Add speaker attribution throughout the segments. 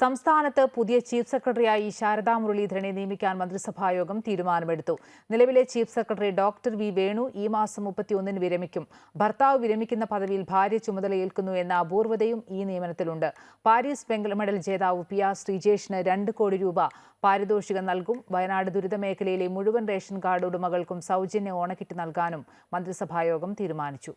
Speaker 1: സംസ്ഥാനത്ത് പുതിയ ചീഫ് സെക്രട്ടറിയായി ശാരദാ മുരളീധരനെ നിയമിക്കാൻ മന്ത്രിസഭായോഗം തീരുമാനമെടുത്തു. നിലവിലെ chief secretary doctor V Venu ഈ മാസം മുപ്പത്തിയൊന്നിന് വിരമിക്കും. ഭർത്താവ് വിരമിക്കുന്ന പദവിയിൽ ഭാര്യ ചുമതലയേൽക്കുന്നു എന്ന അപൂർവതയും ഈ നിയമനത്തിലുണ്ട്. പാരീസ് വെങ്കല മെഡൽ ജേതാവ് പി ആർ ശ്രീജേഷിന് രണ്ട് കോടി രൂപ പാരിതോഷികം നൽകും. വയനാട് ദുരിതമേഖലയിലെ മുഴുവൻ റേഷൻ കാർഡ് ഉടമകൾക്കും സൗജന്യ ഓണക്കിറ്റ് നൽകാനും മന്ത്രിസഭായോഗം തീരുമാനിച്ചു.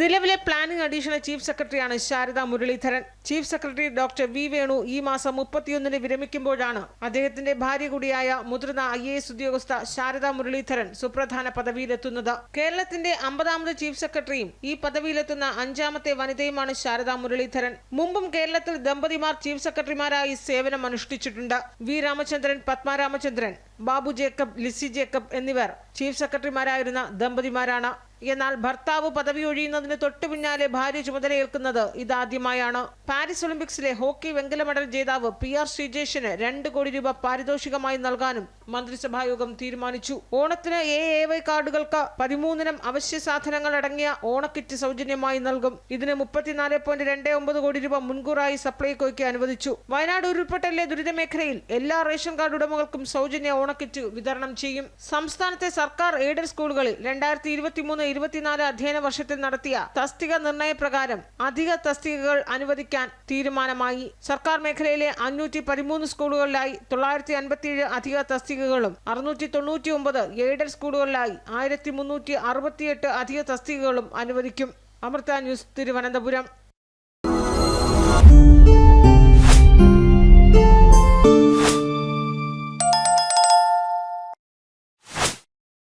Speaker 2: നിലവിലെ പ്ലാനിംഗ് അഡീഷണൽ ചീഫ് സെക്രട്ടറിയാണ് Sharada Muraleedharan. Chief secretary doctor V Venu ഈ മാസം മുപ്പത്തിയൊന്നിന് വിരമിക്കുമ്പോഴാണ് അദ്ദേഹത്തിന്റെ ഭാര്യ കൂടിയായ മുതിർന്ന ഐ എ എസ് ഉദ്യോഗസ്ഥ ശാരദ മുരളീധരൻ സുപ്രധാന പദവിയിലെത്തുന്നത്. കേരളത്തിന്റെ അമ്പതാമത് ചീഫ് സെക്രട്ടറിയും ഈ പദവിയിലെത്തുന്ന അഞ്ചാമത്തെ വനിതയുമാണ് ശാരദ മുരളീധരൻ. മുമ്പും കേരളത്തിൽ ദമ്പതിമാർ ചീഫ് സെക്രട്ടറിമാരായി സേവനം അനുഷ്ഠിച്ചിട്ടുണ്ട്. V Ramachandran Padma Ramachandran Babu Jacob Lissy Jacob എന്നിവർ ചീഫ് സെക്രട്ടറിമാരായിരുന്ന ദമ്പതിമാരാണ്. എന്നാൽ ഭർത്താവ് പദവി ഒഴിയുന്നതിന് തൊട്ടു പിന്നാലെ ഭാര്യ ചുമതലയേൽക്കുന്നത് ഇതാദ്യമായാണ്. പാരീസ് ഒളിമ്പിക്സിലെ ഹോക്കി വെങ്കല മെഡൽ ജേതാവ് പി ആർ ശ്രീജേഷിന് രണ്ട് കോടി രൂപ പാരിതോഷികമായി നൽകാനും മന്ത്രിസഭായോഗം തീരുമാനിച്ചു. ഓണത്തിന് എ എ വൈ കാർഡുകൾക്ക് പതിമൂന്നിനം അവശ്യ സാധനങ്ങൾ അടങ്ങിയ ഓണക്കിറ്റ് സൗജന്യമായി നൽകും. ഇതിന് മുപ്പത്തിനാല് പോയിന്റ് രണ്ട് ഒമ്പത് കോടി രൂപ മുൻകൂറായി സപ്ലൈകോയ്ക്ക് അനുവദിച്ചു. വയനാട് ഉരുൾപൊട്ടലിലെ ദുരിതമേഖലയിൽ എല്ലാ റേഷൻ കാർഡ് ഉടമകൾക്കും സൗജന്യ ഓണക്കിറ്റ് വിതരണം ചെയ്യും. സംസ്ഥാനത്തെ സർക്കാർ എയ്ഡഡ് സ്കൂളുകളിൽ രണ്ടായിരത്തി ഇരുപത്തിമൂന്ന് ഇരുപത്തിനാല് അധ്യയന വർഷത്തിൽ നടത്തിയ തസ്തിക നിർണയ പ്രകാരം അധിക തസ്തികകൾ അനുവദിക്കാൻ തീരുമാനമായി. സർക്കാർ മേഖലയിലെ അഞ്ഞൂറ്റി പതിമൂന്ന് സ്കൂളുകളിലായി തൊള്ളായിരത്തി അൻപത്തിയേഴ് അധിക തസ്തികകളും അറുന്നൂറ്റി തൊണ്ണൂറ്റി ഒമ്പത് എയ്ഡഡ് സ്കൂളുകളിലായി ആയിരത്തി മുന്നൂറ്റി അറുപത്തിയെട്ട് അധിക തസ്തികകളും അനുവദിക്കും. അമൃത ന്യൂസ് തിരുവനന്തപുരം.